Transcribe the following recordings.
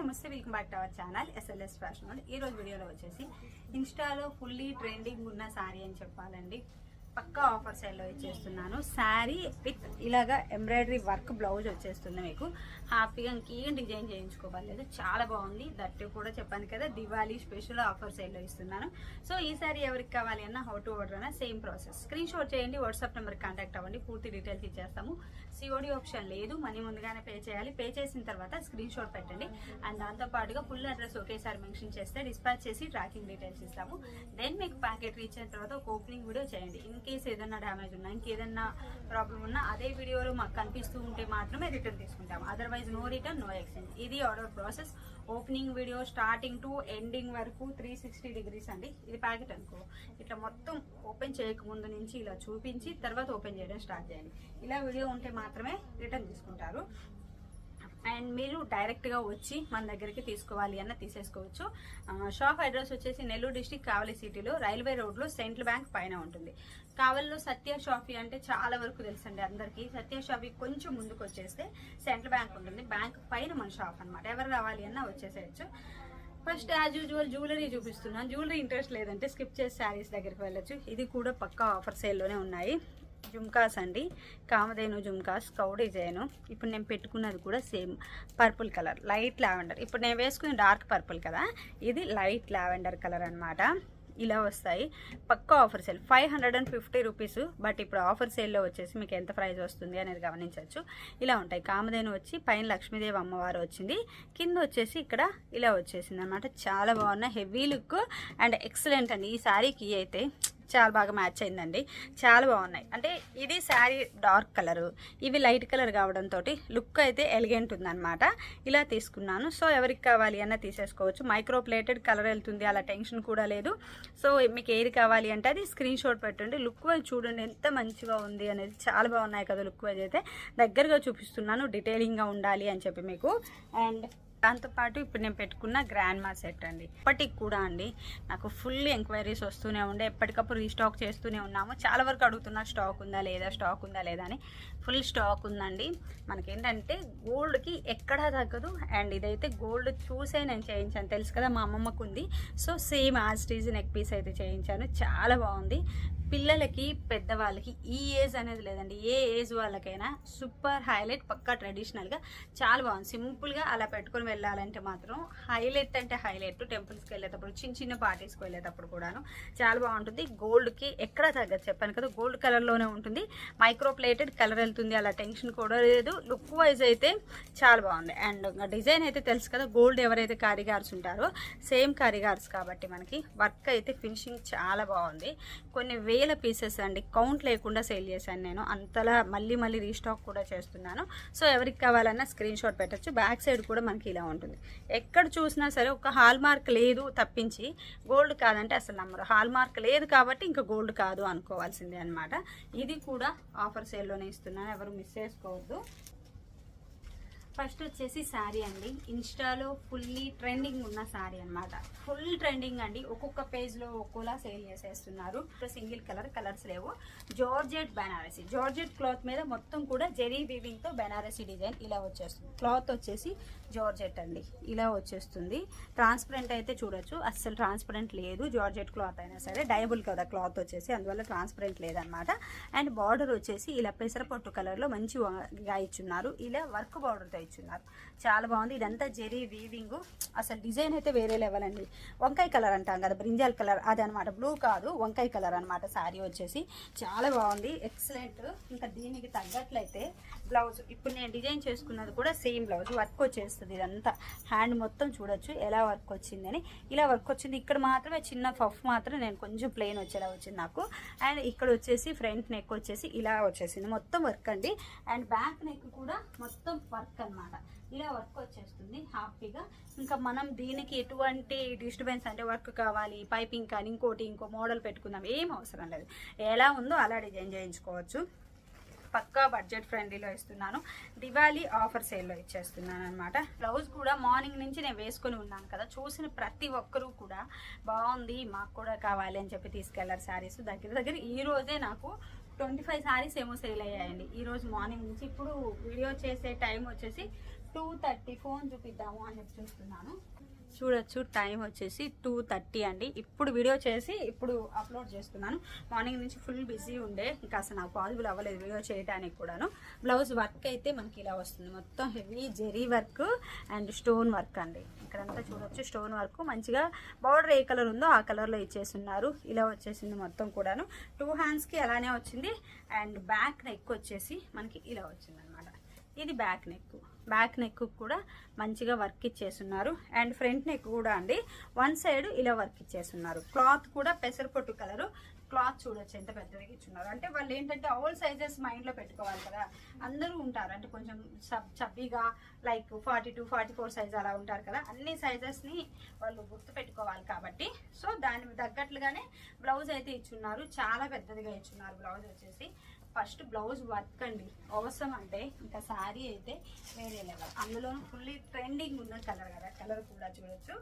నమస్తే welcome back to our channel SLS fashion ఈ రోజు వీడియోలో వచ్చేసి ఇన్స్టాలో ఫుల్లీ ట్రెండింగ్ ఉన్న శారీ అని చెప్పాలండి. పక్కా ఆఫర్ సేల్లో ఇచ్చేస్తున్నాను. శారీ విత్ ఇలాగా ఎంబ్రాయిడరీ వర్క్ బ్లౌజ్ వచ్చేస్తుంది మీకు. హ్యాపీగా ఇంకేం డిజైన్ చేయించుకోవాలేదు చాలా బాగుంది. దట్టు కూడా చెప్పాను కదా దివాళీ స్పెషల్ ఆఫర్ సేల్లో ఇస్తున్నాను. సో ఈ శారీ ఎవరికి కావాలి అన్న హౌ టు ఆర్డర్ అన్న సేమ్ ప్రాసెస్ స్క్రీన్ షాట్ చేయండి వాట్సాప్ నెంబర్ కాంటాక్ట్ అవ్వండి పూర్తి డీటెయిల్స్ ఇచ్చేస్తాము. సిఓడి ఆప్షన్ లేదు మనీ ముందుగానే పే చేయాలి. పే చేసిన తర్వాత స్క్రీన్ షాట్ పెట్టండి. అండ్ దాంతో పాటుగా ఫుల్ అడ్రస్ ఒకేసారి మెన్షన్ చేస్తే డిస్పాచ్ చేసి ట్రాకింగ్ డీటెయిల్స్ ఇస్తాము. దెన్ మీకు ప్యాకెట్ రీచ్ అయిన తర్వాత ఒక ఓపెనింగ్ వీడియో చేయండి. కేస్ ఏదైనా డ్యామేజ్ ఉన్నా ఇంకేదన్నా ప్రాబ్లం ఉన్నా అదే వీడియోలో మాకు కనిపిస్తూ ఉంటే మాత్రమే రిటర్న్ తీసుకుంటాము. Otherwise no return no exchange ఇది order process opening video starting to ending వరకు త్రీ సిక్స్టీ డిగ్రీస్ అండి. ఇది ప్యాకెట్ అనుకో. ఇట్లా మొత్తం ఓపెన్ చేయకముందు నుంచి ఇలా చూపించి తర్వాత ఓపెన్ చేయడం స్టార్ట్ చేయండి. ఇలా వీడియో ఉంటే మాత్రమే రిటర్న్ తీసుకుంటారు. అండ్ మీరు డైరెక్ట్గా వచ్చి మన దగ్గరికి తీసుకోవాలి అన్న తీసేసుకోవచ్చు. షాప్ అడ్రస్ వచ్చేసి నెల్లూరు డిస్టిక్ కావలి సిటీలో రైల్వే రోడ్లో సెంట్రల్ బ్యాంక్ పైన ఉంటుంది. కావలిలో సత్య షాఫీ అంటే చాలా వరకు తెలుసండి అందరికీ. సత్య షాఫీ కొంచెం ముందుకు వచ్చేస్తే సెంట్రల్ బ్యాంక్ ఉంటుంది. బ్యాంక్ పైన మన షాప్ అన్నమాట. ఎవరు రావాలి అన్న వచ్చేసేయచ్చు. ఫస్ట్ యాజ్ యూజువల్ జ్యువెలరీ చూపిస్తున్నాను. జ్యువెలరీ ఇంట్రెస్ట్ లేదంటే స్కిప్ చేసి శారీస్ దగ్గరికి వెళ్ళొచ్చు. ఇది కూడా పక్కా ఆఫర్ సేల్లోనే ఉన్నాయి. జుమ్కాస్ అండి. కామధేను జుమ్కాస్ కౌ డిజైన్ ఇప్పుడు నేను పెట్టుకున్నది కూడా same purple colour light lavender. ఇప్పుడు నేను వేసుకున్న డార్క్ పర్పుల్ కదా ఇది లైట్ లావెండర్ కలర్ అనమాట ఇలా వస్తాయి. పక్కా offer sale. Five hundred and fifty rupees but ఇప్పుడు ఆఫర్ సేల్లో వచ్చేసి మీకు ఎంత ప్రైస్ వస్తుంది అనేది గమనించవచ్చు. ఇలా ఉంటాయి. కామధేను వచ్చి పైన లక్ష్మీదేవి అమ్మవారు వచ్చింది. కింద వచ్చేసి ఇక్కడ ఇలా వచ్చేసింది అనమాట చాలా బాగున్నాయి. హెవీ లుక్ అండ్ ఎక్సలెంట్ అండి. ఈ శారీకి అయితే చాలా బాగా మ్యాచ్ అయిందండి. చాలా బాగున్నాయి. అంటే ఇది శారీ డార్క్ కలర్. ఇవి లైట్ కలర్ కావడంతో లుక్ అయితే ఎలిగెంట్ ఉందన్నమాట. ఇలా తీసుకున్నాను. సో ఎవరికి కావాలి అన్న తీసేసుకోవచ్చు. మైక్రో ప్లేటెడ్ కలర్ వెళ్తుంది. అలా టెన్షన్ కూడా లేదు. సో మీకు ఏది కావాలి అంటే అది స్క్రీన్ షాట్ పెట్టండి. లుక్ వైజ్ చూడండి. ఎంత మంచిగా ఉంది అనేది చాలా బాగున్నాయి కదా లుక్ వైజ్ అయితే. దగ్గరగా చూపిస్తున్నాను. డీటెయిలింగ్గా ఉండాలి అని చెప్పి మీకు. అండ్ దాంతోపాటు ఇప్పుడు నేను పెట్టుకున్న గ్రాండ్ మా సెట్ అండి. ఇప్పటికి కూడా అండి నాకు ఫుల్ ఎంక్వైరీస్ వస్తూనే ఉండే. ఎప్పటికప్పుడు రీస్టాక్ చేస్తూనే ఉన్నాము. చాలా వరకు అడుగుతున్నా స్టాక్ ఉందా లేదా? స్టాక్ ఉందా లేదా? అని. ఫుల్ స్టాక్ ఉందండి. మనకేంటంటే గోల్డ్కి ఎక్కడా తగ్గదు. అండ్ ఇదైతే గోల్డ్ చూసే నేను చేయించాను. తెలుసు కదా మా అమ్మమ్మకు ఉంది so same as these neck piece అయితే చేయించాను. చాలా బాగుంది. పిల్లలకి పెద్దవాళ్ళకి ఈ ఏజ్ అనేది లేదండి. ఏ ఏజ్ వాళ్ళకైనా సూపర్ హైలైట్ పక్కా ట్రెడిషనల్గా చాలా బాగుంది. సింపుల్గా అలా పెట్టుకొని వెళ్ళాలంటే మాత్రం హైలైట్ అంటే హైలైట్. టెంపుల్స్కి వెళ్ళేటప్పుడు చిన్న చిన్న పార్టీస్కి వెళ్ళేటప్పుడు కూడాను చాలా బాగుంటుంది. గోల్డ్కి ఎక్కడ తగ్గదు. చెప్పాను కదా గోల్డ్ కలర్లోనే ఉంటుంది. మైక్రో ప్లేటెడ్ కలర్ వెళ్తుంది. అలా టెన్షన్ కూడా లేదు. లుక్ వైజ్ అయితే చాలా బాగుంది. అండ్ డిజైన్ అయితే తెలుసు కదా గోల్డ్ ఎవరైతే కారిగార్స్ ఉంటారో సేమ్ కారిగార్స్ కాబట్టి మనకి వర్క్ అయితే ఫినిషింగ్ చాలా బాగుంది. కొన్ని వేల పీసెస్ అండి. కౌంట్ లేకుండా సేల్ చేశాను నేను. అంతలా మళ్ళీ మళ్ళీ రీస్టాక్ కూడా చేస్తున్నాను. సో ఎవరికి కావాలన్నా స్క్రీన్ షాట్ పెట్టచ్చు. బ్యాక్ సైడ్ కూడా మనకి ఇలా ఉంటుంది. ఎక్కడ చూసినా సరే ఒక హాల్ మార్క్ లేదు తప్పించి గోల్డ్ కాదంటే అసలు నమ్మరు. హాల్ మార్క్ లేదు కాబట్టి ఇంకా గోల్డ్ కాదు అనుకోవాల్సిందే అనమాట ఇది కూడా ఆఫర్ సేల్లోనే ఇస్తున్నాను. ఎవరు మిస్ చేసుకోవద్దు. ఫస్ట్ వచ్చేసి శారీ అండి. ఇన్స్టాలో ఫుల్లీ ట్రెండింగ్ ఉన్న శారీ అన్నమాట. ఫుల్ ట్రెండింగ్ అండి. ఒక్కొక్క పేజ్లో ఒక్కోలా సేల్ చేసేస్తున్నారు. సింగిల్ కలర్ కలర్స్ లేవు. జార్జెట్ బెనారసీ జార్జెట్ క్లాత్ మీద మొత్తం కూడా జెరీ వీవింగ్తో బెనారసీ డిజైన్ ఇలా వచ్చేస్తుంది. క్లాత్ వచ్చేసి జార్జెట్ అండి. ఇలా వచ్చేస్తుంది. ట్రాన్స్పరెంట్ అయితే చూడొచ్చు. అస్సలు ట్రాన్స్పరెంట్ లేదు జార్జెట్ క్లాత్ అయినా సరే. డయబుల్ కదా క్లాత్ వచ్చేసి. అందువల్ల ట్రాన్స్పరెంట్ లేదనమాట అండ్ బార్డర్ వచ్చేసి ఇలా పెసరపట్టు కలర్లో మంచి గా ఇచ్చున్నారు. ఇలా వర్క్ బార్డర్తో ఇచ్చున్నారు. చాలా బాగుంది. ఇదంతా జెరీ వీవింగ్ అసలు డిజైన్ అయితే వేరే లెవెల్ అండి. వంకాయ కలర్ అంటాం కదా బ్రింజాల్ కలర్ అది అనమాట బ్లూ కాదు వంకాయ కలర్ అనమాట శారీ వచ్చేసి. చాలా బాగుంది. ఎక్సలెంట్ ఇంకా దీనికి తగ్గట్లయితే బ్లౌజ్ ఇప్పుడు నేను డిజైన్ చేసుకున్నది కూడా సేమ్ బ్లౌజ్ వర్క్ వచ్చేస్తుంది ఇదంతా. హ్యాండ్ మొత్తం చూడొచ్చు ఎలా వర్క్ వచ్చిందని. ఇలా వర్క్ వచ్చింది. ఇక్కడ మాత్రమే చిన్న పఫ్ మాత్రం నేను కొంచెం ప్లెయిన్ వచ్చేలా వచ్చింది నాకు. అండ్ ఇక్కడ వచ్చేసి ఫ్రంట్ నెక్ వచ్చేసి ఇలా వచ్చేసింది. మొత్తం వర్క్ అండి. అండ్ బ్యాక్ నెక్ కూడా మొత్తం వర్క్ అన్నమాట. ఇలా వర్క్ వచ్చేస్తుంది హ్యాపీగా ఇంకా మనం దీనికి ఎటువంటి డిస్టర్బెన్స్ అంటే వర్క్ కావాలి పైపింగ్ కానీ ఇంకోటి ఇంకో మోడల్ పెట్టుకుందాం ఏం అవసరం లేదు. ఎలా ఉందో అలా డిజైన్ చేయించుకోవచ్చు. పక్కా బడ్జెట్ ఫ్రెండ్లీలో ఇస్తున్నాను. దివాళీ ఆఫర్ సేల్లో ఇచ్చేస్తున్నాను అనమాట బ్లౌజ్ కూడా మార్నింగ్ నుంచి నేను వేసుకొని ఉన్నాను కదా చూసిన ప్రతి ఒక్కరూ కూడా బాగుంది మాకు కూడా కావాలి అని చెప్పి తీసుకెళ్ళారు శారీస్. దగ్గర దగ్గర ఈ రోజే నాకు ట్వంటీ ఫైవ్ శారీస్ ఏమో సేల్ అయ్యాయండి. ఈరోజు మార్నింగ్ నుంచి ఇప్పుడు వీడియో చేసే టైం వచ్చేసి టూ థర్టీ ఫోన్ చూపిద్దాము అని చెప్పి చూస్తున్నాను. చూడొచ్చు టైం వచ్చేసి టూ థర్టీ అండి. ఇప్పుడు వీడియో చేసి ఇప్పుడు అప్లోడ్ చేస్తున్నాను. మార్నింగ్ నుంచి ఫుల్ బిజీ ఉండే ఇంకా అసలు నాకు పాసిబుల్ అవ్వలేదు వీడియో చేయడానికి కూడాను. బ్లౌజ్ వర్క్ అయితే మనకి ఇలా వస్తుంది. మొత్తం heavy zari work and stone work అండి. ఇక్కడంతా చూడొచ్చు స్టోన్ వర్క్ మంచిగా బార్డర్ ఏ కలర్ ఉందో ఆ కలర్లో ఇచ్చేస్తున్నారు. ఇలా వచ్చేసింది మొత్తం కూడాను. టూ హ్యాండ్స్కి అలానే వచ్చింది. అండ్ బ్యాక్ నెక్ వచ్చేసి మనకి ఇలా వచ్చింది అనమాట ఇది బ్యాక్ నెక్ బ్యాక్ నెక్ కూడా మంచిగా వర్క్ ఇచ్చేస్తున్నారు. అండ్ ఫ్రంట్ నెక్ కూడా అండి. వన్ సైడ్ ఇలా వర్క్ ఇచ్చేస్తున్నారు. క్లాత్ కూడా పెసరపొట్టు కలరు. క్లాత్ చూడొచ్చు ఎంత పెద్దగా ఇచ్చున్నారు. అంటే వాళ్ళు ఏంటంటే ఆల్ సైజెస్ మైండ్లో పెట్టుకోవాలి కదా. అందరూ ఉంటారు. అంటే కొంచెం సబ్ చబ్బీగా like forty two forty four size అలా ఉంటారు కదా. అన్ని సైజెస్ని వాళ్ళు గుర్తు పెట్టుకోవాలి కాబట్టి. సో దాని తగ్గట్లుగానే బ్లౌజ్ అయితే ఇచ్చున్నారు. చాలా పెద్దదిగా ఇచ్చున్నారు బ్లౌజ్ వచ్చేసి. ఫస్ట్ బ్లౌజ్ వర్క్ అండి అవసరం అంటే ఇంకా శారీ అయితే వేరే లెవెల్ అందులో ఫుల్లీ ట్రెండింగ్ ఉన్న కలర్ కదా. కలర్ కూడా చూడొచ్చు.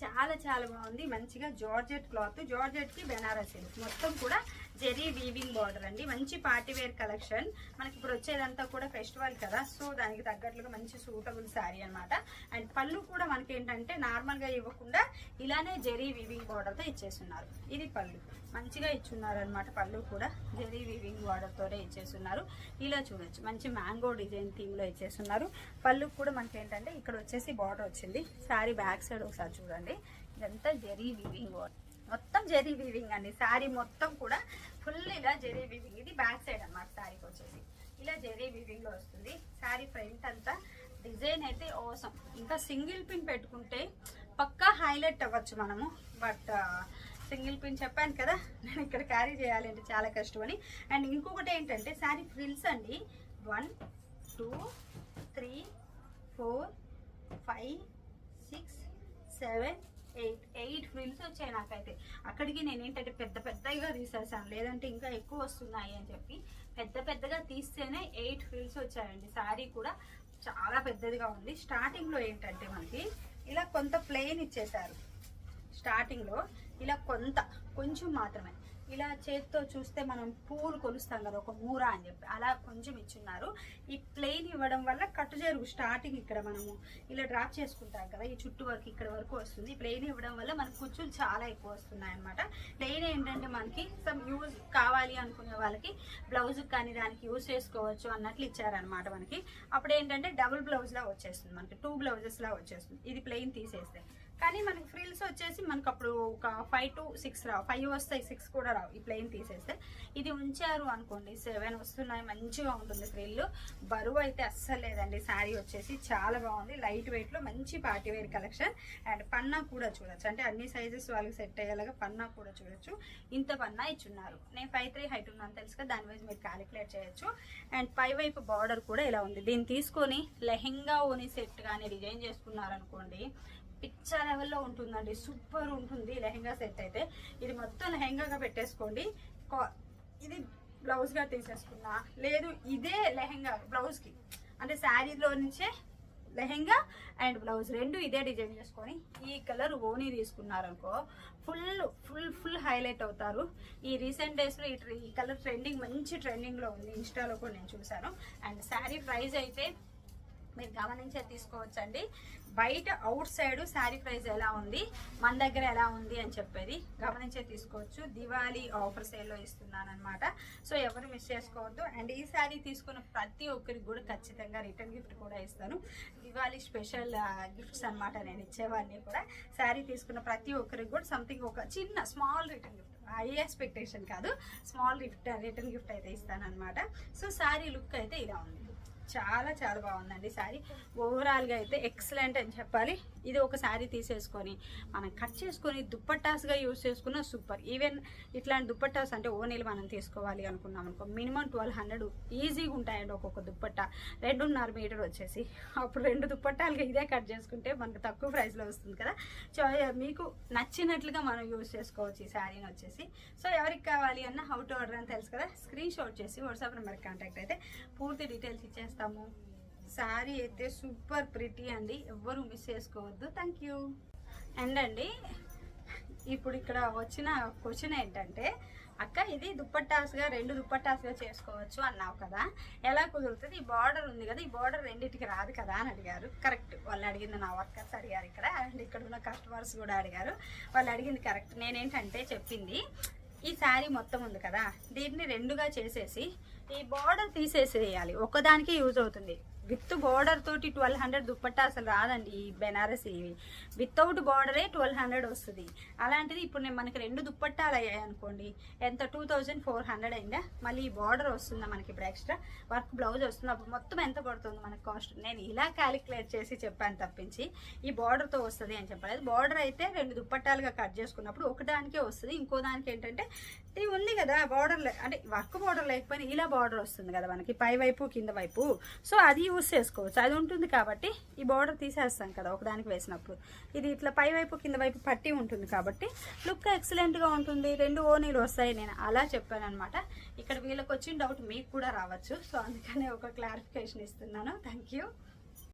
చాలా చాలా బాగుంది. మంచిగా జార్జెట్ క్లాత్. జార్జెట్కి బెనారస్ మొత్తం కూడా జెరీ వీవింగ్ బార్డర్ అండి. మంచి పార్టీ వేర్ కలెక్షన్. మనకి ఇప్పుడు వచ్చేదంతా కూడా ఫెస్టివల్ కదా. సో దానికి తగ్గట్లుగా మంచి సూటబుల్ శారీ అన్నమాట. అండ్ పళ్ళు కూడా మనకి ఏంటంటే నార్మల్గా ఇవ్వకుండా ఇలానే జెరీ వీవింగ్ బార్డర్తో ఇచ్చేస్తున్నారు. ఇది పళ్ళు. మంచిగా ఇచ్చున్నారు అనమాట పళ్ళు కూడా. జెరీ వీవింగ్ బార్డర్తోనే ఇచ్చేస్తున్నారు. ఇలా చూడొచ్చు. మంచి మ్యాంగో డిజైన్ థీమ్లో ఇచ్చేస్తున్నారు. పళ్ళు కూడా మనకి ఏంటంటే ఇక్కడ వచ్చేసి బార్డర్ వచ్చింది. శారీ బ్యాక్ సైడ్ ఒకసారి చూడండి. ఇదంతా జెరీ వీవింగ్ బార్డర్. మొత్తం జెరీ వీవింగ్ అండి. శారీ మొత్తం కూడా ఫుల్ ఇలా జెరీ వీవింగ్. ఇది బ్యాక్ సైడ్ అన్నమాట శారీకి వచ్చేసి. ఇలా జెరీ వీవింగ్లో వస్తుంది. శారీ ఫ్రంట్ అంతా డిజైన్ అయితే ఓసం ఇంకా సింగిల్ పిన్ పెట్టుకుంటే పక్కా హైలైట్ అవ్వచ్చు మనము. బట్ సింగిల్ పిన్ చెప్పాను కదా నేను ఇక్కడ క్యారీ చేయాలంటే చాలా కష్టం అని అండ్ ఇంకొకటి ఏంటంటే శారీ ఫ్రిల్స్ అండి. One two three four five six seven eight eight frills వచ్చాయి నాకైతే. అక్కడికి నేను ఏంటంటే పెద్ద పెద్దగా తీసేసాను. లేదంటే ఇంకా ఎక్కువ వస్తున్నాయి అని చెప్పి పెద్ద పెద్దగా తీస్తేనే ఎయిట్ ఫ్రిల్స్ వచ్చాయండి. శారీ కూడా చాలా పెద్దదిగా ఉంది. స్టార్టింగ్లో ఏంటంటే మనకి ఇలా కొంత ప్లెయిన్ ఇచ్చేసారు స్టార్టింగ్లో ఇలా కొంత కొంచెం మాత్రమే. ఇలా చేతితో చూస్తే మనం పువ్వులు కొలుస్తాం కదా ఒక మూర అని చెప్పి. అలా కొంచెం ఇచ్చున్నారు. ఈ ప్లెయిన్ ఇవ్వడం వల్ల కట్టు జరుగు స్టార్టింగ్ ఇక్కడ మనము ఇలా డ్రాప్ చేసుకుంటాం కదా ఈ చుట్టూ వరకు ఇక్కడ వరకు వస్తుంది. ప్లెయిన్ ఇవ్వడం వల్ల మనకు కుచ్చులు చాలా ఎక్కువ వస్తున్నాయి అనమాట ప్లెయిన్ ఏంటంటే మనకి సమ్ యూజ్ కావాలి అనుకునే వాళ్ళకి బ్లౌజ్ కానీ దానికి యూజ్ చేసుకోవచ్చు అన్నట్లు ఇచ్చారనమాట మనకి. అప్పుడు ఏంటంటే డబుల్ బ్లౌజ్లా వచ్చేస్తుంది. మనకి టూ బ్లౌజెస్లా వచ్చేస్తుంది. ఇది ప్లెయిన్ తీసేస్తే. కానీ మనకి ఫ్రిల్స్ వచ్చేసి మనకు అప్పుడు ఒక ఫైవ్ టు సిక్స్ రావు. ఫైవ్ వస్తాయి సిక్స్ కూడా రావు ఈ ప్లెయిన్ తీసేస్తే. ఇది ఉంచారు అనుకోండి సెవెన్ వస్తున్నాయి మంచిగా ఉంటుంది ఫ్రిల్ బరువు అయితే అస్సలు లేదండి. శారీ వచ్చేసి చాలా బాగుంది. లైట్ వెయిట్లో మంచి పార్టీ వేర్ కలెక్షన్ అండ్ పన్నా కూడా చూడొచ్చు. అంటే అన్ని సైజెస్ వాళ్ళకి సెట్ అయ్యేలాగా పన్నా కూడా చూడొచ్చు. ఇంత పన్నా ఇచ్చున్నారు. నేను ఫైవ్ త్రీ హైట్ ఉన్నాను తెలుసు కదా దాని వైజ్ మీరు క్యాలిక్యులేట్ చేయొచ్చు. అండ్ పై వైపు బార్డర్ కూడా ఇలా ఉంది. దీన్ని తీసుకొని లెహెంగా ఓని సెట్ కానీ డిజైన్ చేసుకున్నారనుకోండి పిచ్చా లెవెల్లో ఉంటుందండి. సూపర్ ఉంటుంది లెహెంగా సెట్ అయితే. ఇది మొత్తం లెహెంగాగా పెట్టేసుకోండి. ఇది బ్లౌజ్గా తీసేసుకున్నా. లేదు ఇదే లెహెంగా బ్లౌజ్కి. అంటే శారీలో నుంచే లెహెంగా అండ్ బ్లౌజ్ రెండు ఇదే డిజైన్ చేసుకొని ఈ కలర్ ఓనీ తీసుకున్నారనుకో ఫుల్ ఫుల్ ఫుల్ హైలైట్ అవుతారు. ఈ రీసెంట్ డేస్లో ఈ ఈ కలర్ ట్రెండింగ్ మంచి ట్రెండింగ్లో ఉంది. ఇన్స్టాలో కూడా నేను చూశాను. అండ్ శారీ ప్రైస్ అయితే మీరు గమనించే తీసుకోవచ్చండి. బయట అవుట్ సైడ్ శారీ ప్రైస్ ఎలా ఉంది మన దగ్గర ఎలా ఉంది అని చెప్పేది గమనించే తీసుకోవచ్చు. దివాళీ ఆఫర్ సేల్లో ఇస్తున్నాను అనమాట సో ఎవరు మిస్ చేసుకోవద్దు. అండ్ ఈ శారీ తీసుకున్న ప్రతి ఒక్కరికి కూడా ఖచ్చితంగా రిటర్న్ గిఫ్ట్ కూడా ఇస్తాను. దివాళీ స్పెషల్ గిఫ్ట్స్ అన్నమాట నేను ఇచ్చేవాడిని కూడా. శారీ తీసుకున్న ప్రతి ఒక్కరికి కూడా సంథింగ్ ఒక చిన్న small return gift high expectation కాదు స్మాల్ గిఫ్ట్ రిటర్న్ గిఫ్ట్ అయితే ఇస్తాను అనమాట సో శారీ లుక్ అయితే ఇలా ఉంది. చాలా చాలా బాగుందండి శారీ. ఓవరాల్గా అయితే ఎక్సలెంట్ అని చెప్పాలి. ఇది ఒక శారీ తీసేసుకొని మనం కట్ చేసుకొని దుప్పట్టాస్గా యూజ్ చేసుకున్న సూపర్. ఈవెన్ ఇట్లాంటి దుప్పట్టాస్ అంటే ఓనీలు మనం తీసుకోవాలి అనుకున్నాం అనుకో మినిమం ట్వెల్వ్ హండ్రెడ్ ఈజీగా ఉంటాయండి ఒక్కొక్క దుప్పట్ట. రెండున్నర మీటర్ వచ్చేసి. అప్పుడు రెండు దుప్పట్టాలుగా ఇదే కట్ చేసుకుంటే మనకు తక్కువ ప్రైస్లో వస్తుంది కదా. సో మీకు నచ్చినట్లుగా మనం యూజ్ చేసుకోవచ్చు ఈ శారీని వచ్చేసి. సో ఎవరికి కావాలి అన్న హౌ టు ఆర్డర్ అని తెలుసు కదా. స్క్రీన్ షాట్ చేసి వాట్సాప్ నెంబర్ కాంటాక్ట్ అయితే పూర్తి డీటెయిల్స్ చేస్తాము. శారీ అయితే సూపర్ ప్రిటీ అండి. ఎవ్వరు మిస్ చేసుకోవద్దు. థ్యాంక్ యూ అండ్ అండి ఇప్పుడు ఇక్కడ వచ్చిన క్వశ్చన్ ఏంటంటే అక్క ఇది దుప్పట్టాస్గా రెండు దుప్పట్టాస్గా చేసుకోవచ్చు అన్నావు కదా. ఎలా కుదురుతుంది? ఈ బార్డర్ ఉంది కదా ఈ బార్డర్ రెండింటికి రాదు కదా అని అడిగారు. కరెక్ట్ వాళ్ళు అడిగింది నా వర్కర్స్ అడిగారు ఇక్కడ. అండ్ ఇక్కడ ఉన్న కస్టమర్స్ కూడా అడిగారు. వాళ్ళు అడిగింది కరెక్ట్ నేనేంటంటే చెప్పింది ఈ శారీ మొత్తం ఉంది కదా దీన్ని రెండుగా చేసేసి ఈ బార్డర్ తీసేసేయాలి. ఒక్కదానికి యూజ్ అవుతుంది. విత్ బార్డర్ తోటి ట్వెల్వ్ హండ్రెడ్ దుప్పట్టా అసలు రాదండి ఈ బెనారస్ ఇవి. వితౌట్ బార్డరే ట్వెల్వ్ హండ్రెడ్ వస్తుంది. అలాంటిది ఇప్పుడు నేను మనకి రెండు దుప్పట్టాలు అయ్యాయి అనుకోండి ఎంత? టూ థౌజండ్ ఫోర్ హండ్రెడ్ అయిందా? మళ్ళీ ఈ బార్డర్ వస్తుందా మనకి ఇప్పుడు ఎక్స్ట్రా? వర్క్ బ్లౌజ్ వస్తుంది? అప్పుడు మొత్తం ఎంత పడుతుంది మనకి కాస్ట్? నేను ఇలా క్యాలిక్యులేట్ చేసి చెప్పాను తప్పించి ఈ బార్డర్తో వస్తుంది అని చెప్పలేదు. బార్డర్ అయితే రెండు దుప్పట్టాలుగా కట్ చేసుకున్నప్పుడు ఒకదానికే వస్తుంది ఇంకో దానికి ఏంటంటే ఇది ఉంది కదా బార్డర్ అంటే వర్క్ బార్డర్ లేకపోయినా ఇలా బార్డర్ వస్తుంది కదా మనకి పై వైపు కింద వైపు. సో అది యూస్ చేసుకోవచ్చు. అది ఉంటుంది కాబట్టి ఈ బార్డర్ తీసేస్తాం కదా ఒకదానికి వేసినప్పుడు. ఇది ఇట్లా పై వైపు కింద వైపు పట్టి ఉంటుంది కాబట్టి లుక్ ఎక్సలెంట్గా ఉంటుంది. రెండు ఓనీలు వస్తాయి. నేను అలా చెప్పాను అనమాట ఇక్కడ వీళ్ళకి వచ్చిన డౌట్ మీకు కూడా రావచ్చు. సో అందుకనే ఒక క్లారిఫికేషన్ ఇస్తున్నాను. Thank you